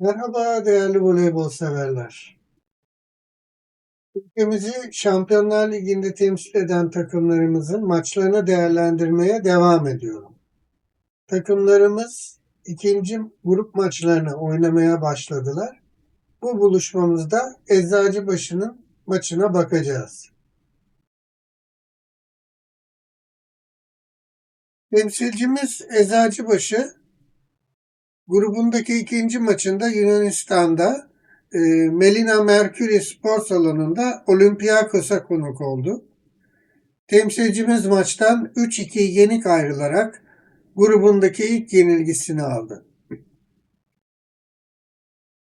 Merhaba değerli voleybol severler. Ülkemizi Şampiyonlar Ligi'nde temsil eden takımlarımızın maçlarını değerlendirmeye devam ediyorum. Takımlarımız ikinci grup maçlarını oynamaya başladılar. Bu buluşmamızda Eczacıbaşı'nın maçına bakacağız. Temsilcimiz Eczacıbaşı grubundaki ikinci maçında Yunanistan'da e, Melina Mercury Spor Salonu'nda Olympiakos'a konuk oldu. Temsilcimiz maçtan 3-2 yenik ayrılarak grubundaki ilk yenilgisini aldı.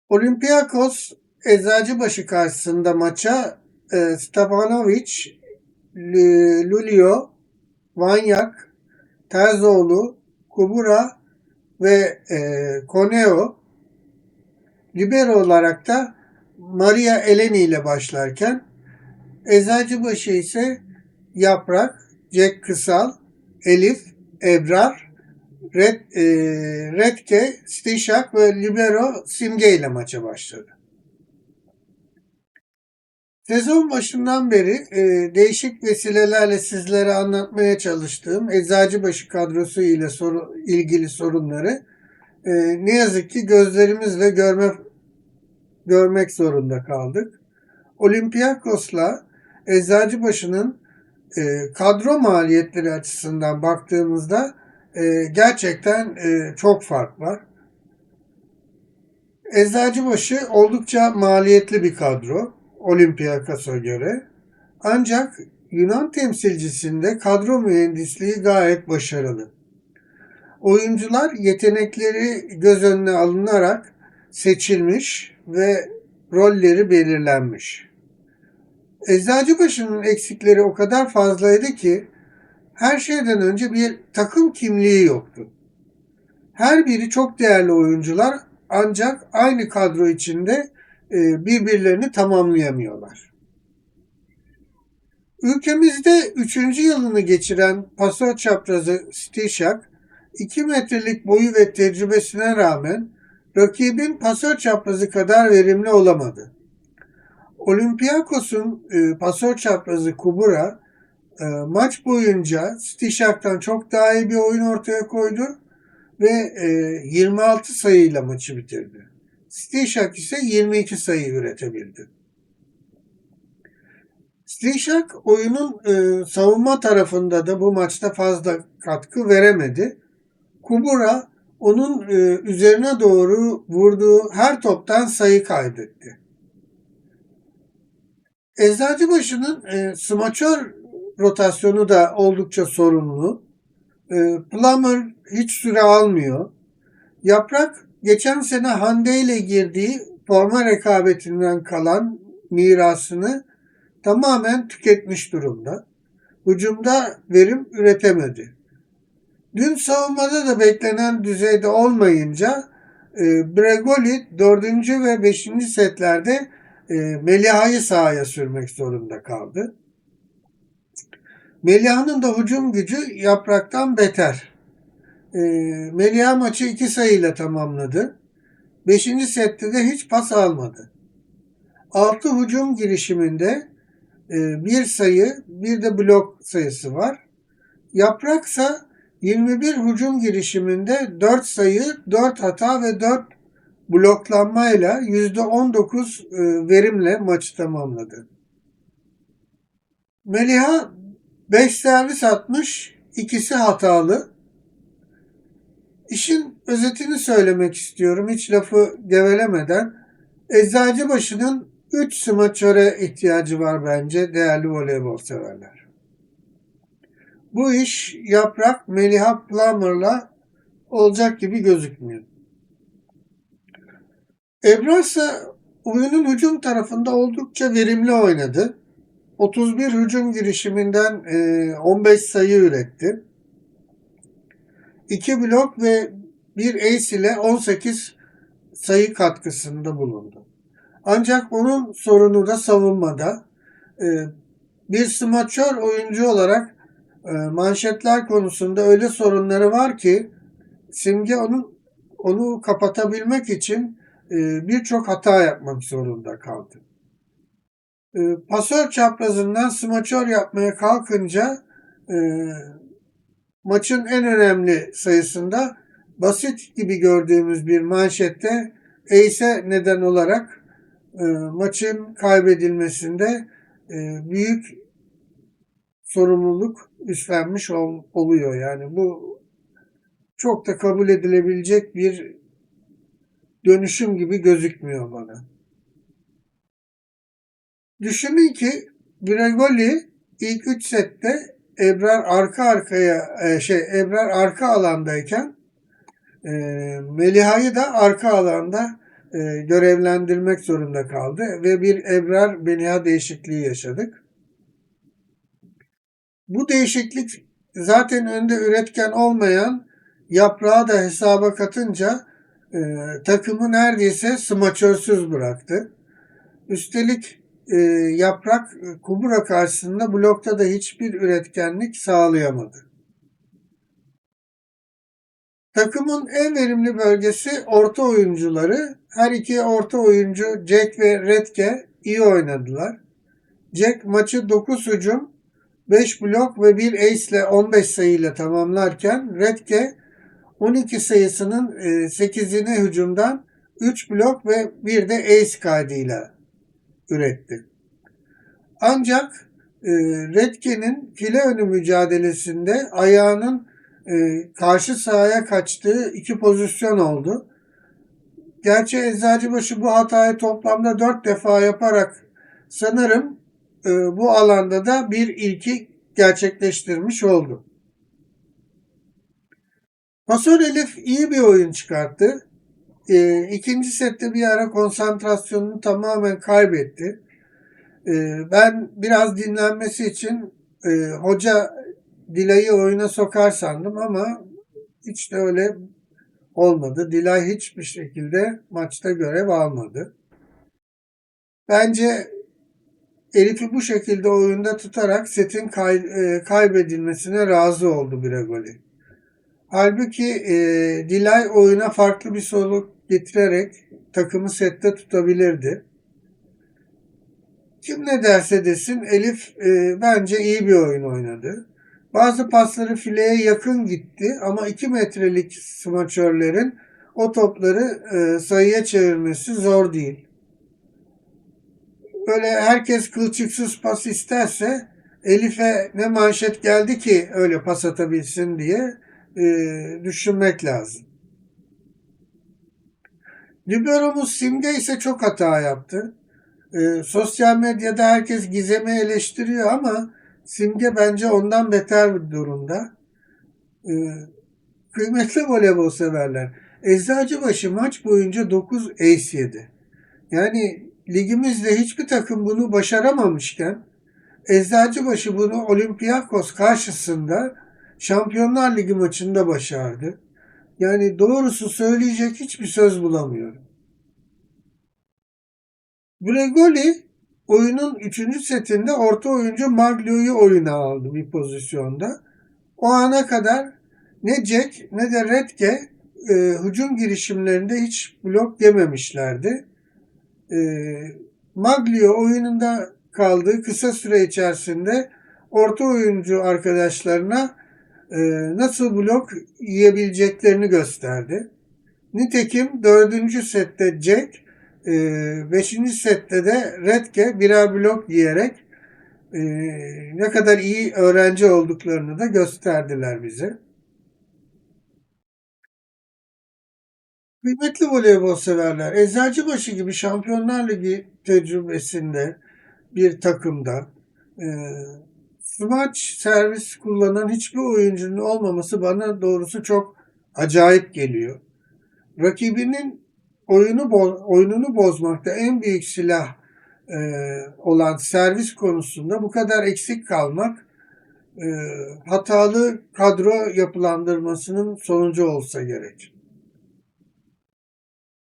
Olympiakos Eczacıbaşı karşısında maça e, Stepanovic, Lulio, Vanyak, Terzoğlu, Kubura ve e, Koneo libero olarak da Maria Eleni ile başlarken Eczacıbaşı ise Yaprak, Jack Kısal, Elif, Ebrar, Red, e, Redke, Stişak ve Libero Simge ile maça başladı. Sezon başından beri e, değişik vesilelerle sizlere anlatmaya çalıştığım Eczacıbaşı kadrosu ile soru, ilgili sorunları e, ne yazık ki gözlerimizle görme, görmek zorunda kaldık. Olympiakos'la Eczacıbaşı'nın e, kadro maliyetleri açısından baktığımızda e, gerçekten e, çok fark var. Eczacıbaşı oldukça maliyetli bir kadro Olympiakos'a göre. Ancak Yunan temsilcisinde kadro mühendisliği gayet başarılı. Oyuncular yetenekleri göz önüne alınarak seçilmiş ve rolleri belirlenmiş. Eczacıbaşı'nın eksikleri o kadar fazlaydı ki her şeyden önce bir takım kimliği yoktu. Her biri çok değerli oyuncular ancak aynı kadro içinde birbirlerini tamamlayamıyorlar. Ülkemizde 3. yılını geçiren pasör çaprazı Stişak 2 metrelik boyu ve tecrübesine rağmen rakibin pasör çaprazı kadar verimli olamadı. Olympiakos'un e, pasör çaprazı Kubura e, maç boyunca Stişak'tan çok daha iyi bir oyun ortaya koydu ve e, 26 sayıyla maçı bitirdi. Stişak ise 22 sayı üretebildi. Stişak oyunun e, savunma tarafında da bu maçta fazla katkı veremedi. Kubura onun e, üzerine doğru vurduğu her toptan sayı kaydetti. Eczacıbaşı'nın e, smaçör rotasyonu da oldukça sorunlu. E, Plummer hiç süre almıyor. Yaprak geçen sene Hande ile girdiği forma rekabetinden kalan mirasını tamamen tüketmiş durumda. Hücumda verim üretemedi. Dün savunmada da beklenen düzeyde olmayınca e, Bregoli 4. ve 5. setlerde e, Meliha'yı sahaya sürmek zorunda kaldı. Meliha'nın da hücum gücü yapraktan beter. E, Meliha maçı 2 sayıyla tamamladı. 5. sette de hiç pas almadı. 6 hücum girişiminde e, bir sayı, bir de blok sayısı var. Yapraksa 21 hücum girişiminde 4 sayı, 4 hata ve 4 bloklanmayla %19 e, verimle maçı tamamladı. Meliha 5 servis atmış, ikisi hatalı. İşin özetini söylemek istiyorum hiç lafı gevelemeden. Eczacıbaşı'nın 3 smaçöre ihtiyacı var bence değerli voleybol severler. Bu iş Yaprak Meliha Plummer'la olacak gibi gözükmüyor. Ebrar ise oyunun hücum tarafında oldukça verimli oynadı. 31 hücum girişiminden 15 sayı üretti. 2 blok ve 1 ace ile 18 sayı katkısında bulundu. Ancak onun sorunu da savunmada. Bir smaçör oyuncu olarak manşetler konusunda öyle sorunları var ki Simge onun onu kapatabilmek için e, birçok hata yapmak zorunda kaldı. E, pasör çaprazından smaçör yapmaya kalkınca e, maçın en önemli sayısında basit gibi gördüğümüz bir manşette Ace'e neden olarak e, maçın kaybedilmesinde e, büyük sorumluluk üstlenmiş ol, oluyor. Yani bu çok da kabul edilebilecek bir dönüşüm gibi gözükmüyor bana. Düşünün ki Gregoli ilk 3 sette Ebrar arka arkaya e, şey Ebrar arka alandayken e, Meliha'yı da arka alanda e, görevlendirmek zorunda kaldı ve bir Ebrar Meliha değişikliği yaşadık. Bu değişiklik zaten önde üretken olmayan yaprağı da hesaba katınca takımı neredeyse smaçörsüz bıraktı. Üstelik e, yaprak e, Kubura karşısında blokta da hiçbir üretkenlik sağlayamadı. Takımın en verimli bölgesi orta oyuncuları. Her iki orta oyuncu Jack ve Redke iyi oynadılar. Jack maçı 9 hücum, 5 blok ve 1 ace ile 15 sayıyla tamamlarken Redke 12 sayısının 8'ini hücumdan 3 blok ve bir de ace kaydıyla üretti. Ancak e, Redke'nin file önü mücadelesinde ayağının e, karşı sahaya kaçtığı iki pozisyon oldu. Gerçi Eczacıbaşı bu hatayı toplamda dört defa yaparak sanırım e, bu alanda da bir ilki gerçekleştirmiş oldu. Pasör Elif iyi bir oyun çıkarttı. E, ikinci sette bir ara konsantrasyonunu tamamen kaybetti. E, ben biraz dinlenmesi için e, hoca Dilay'ı oyuna sokar sandım ama hiç de öyle olmadı. Dilay hiçbir şekilde maçta görev almadı. Bence Elif'i bu şekilde oyunda tutarak setin kay, e, kaybedilmesine razı oldu Gregoli. Halbuki e, Dilay oyuna farklı bir soluk getirerek takımı sette tutabilirdi. Kim ne derse desin Elif e, bence iyi bir oyun oynadı. Bazı pasları fileye yakın gitti ama 2 metrelik smaçörlerin o topları e, sayıya çevirmesi zor değil. Böyle herkes kılçıksız pas isterse Elif'e ne manşet geldi ki öyle pas atabilsin diye e, düşünmek lazım. Libero'muz Simge ise çok hata yaptı. E, sosyal medyada herkes Gizem'i eleştiriyor ama Simge bence ondan beter bir durumda. E, kıymetli voleybol severler. Eczacıbaşı maç boyunca 9 ace yedi. Yani ligimizde hiçbir takım bunu başaramamışken Eczacıbaşı bunu Olympiakos karşısında Şampiyonlar Ligi maçında başardı. Yani doğrusu söyleyecek hiçbir söz bulamıyorum. Gregoli oyunun 3. setinde orta oyuncu Maglio'yu oyuna aldı bir pozisyonda. O ana kadar ne Jack ne de Redke e, hücum girişimlerinde hiç blok yememişlerdi. E, Maglio oyununda kaldığı kısa süre içerisinde orta oyuncu arkadaşlarına nasıl blok yiyebileceklerini gösterdi. Nitekim dördüncü sette Jack, e, beşinci sette de Redke birer blok yiyerek e, ne kadar iyi öğrenci olduklarını da gösterdiler bize. Kıymetli voleybol severler, Eczacıbaşı gibi Şampiyonlar Ligi tecrübesinde bir takımda e, smaç servis kullanan hiçbir oyuncunun olmaması bana doğrusu çok acayip geliyor. Rakibinin oyunu bo oyununu bozmakta en büyük silah e, olan servis konusunda bu kadar eksik kalmak e, hatalı kadro yapılandırmasının sonucu olsa gerek.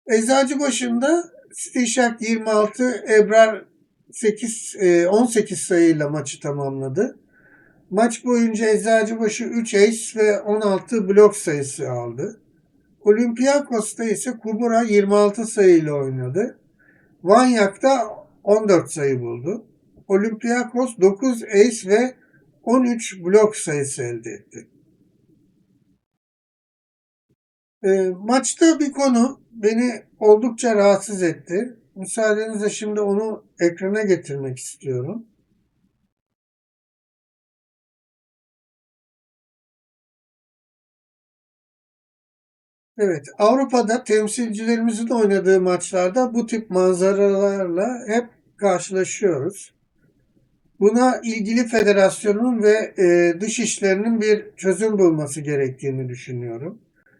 Eczacı başında Stişak 26, Ebrar 8, 18 sayıyla maçı tamamladı. Maç boyunca Eczacıbaşı 3 ace ve 16 blok sayısı aldı. Olympiakos'ta ise Kubura 26 sayıyla oynadı. Vanyak'ta 14 sayı buldu. Olympiakos 9 ace ve 13 blok sayısı elde etti. E, maçta bir konu beni oldukça rahatsız etti. Müsaadenizle şimdi onu ekrana getirmek istiyorum. Evet, Avrupa'da temsilcilerimizin oynadığı maçlarda bu tip manzaralarla hep karşılaşıyoruz. Buna ilgili federasyonun ve e, dış işlerinin bir çözüm bulması gerektiğini düşünüyorum.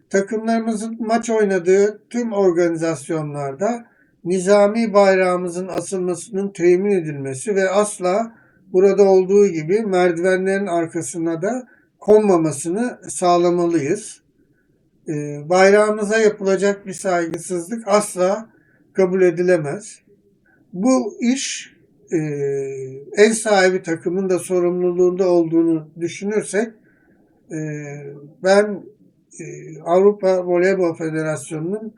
Takımlarımızın maç oynadığı tüm organizasyonlarda nizami bayrağımızın asılmasının temin edilmesi ve asla burada olduğu gibi merdivenlerin arkasına da konmamasını sağlamalıyız. E, bayrağımıza yapılacak bir saygısızlık asla kabul edilemez. Bu iş e, ev sahibi takımın da sorumluluğunda olduğunu düşünürsek e, ben e, Avrupa Voleybol Federasyonu'nun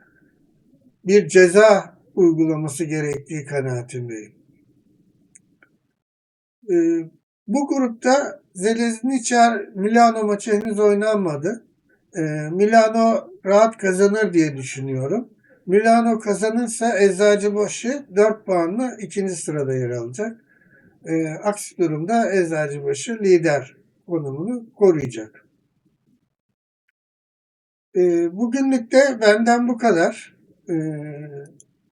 bir ceza uygulaması gerektiği kanaatindeyim. E, bu grupta Zelezniçar Milano maçı henüz oynanmadı. E, Milano rahat kazanır diye düşünüyorum. Milano kazanırsa Eczacıbaşı 4 puanla ikinci sırada yer alacak. E, aksi durumda Eczacıbaşı lider konumunu koruyacak. E, bugünlük de benden bu kadar. E,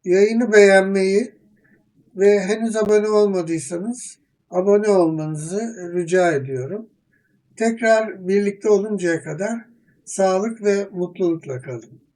yayını beğenmeyi ve henüz abone olmadıysanız abone olmanızı rica ediyorum. Tekrar birlikte oluncaya kadar sağlık ve mutlulukla kalın.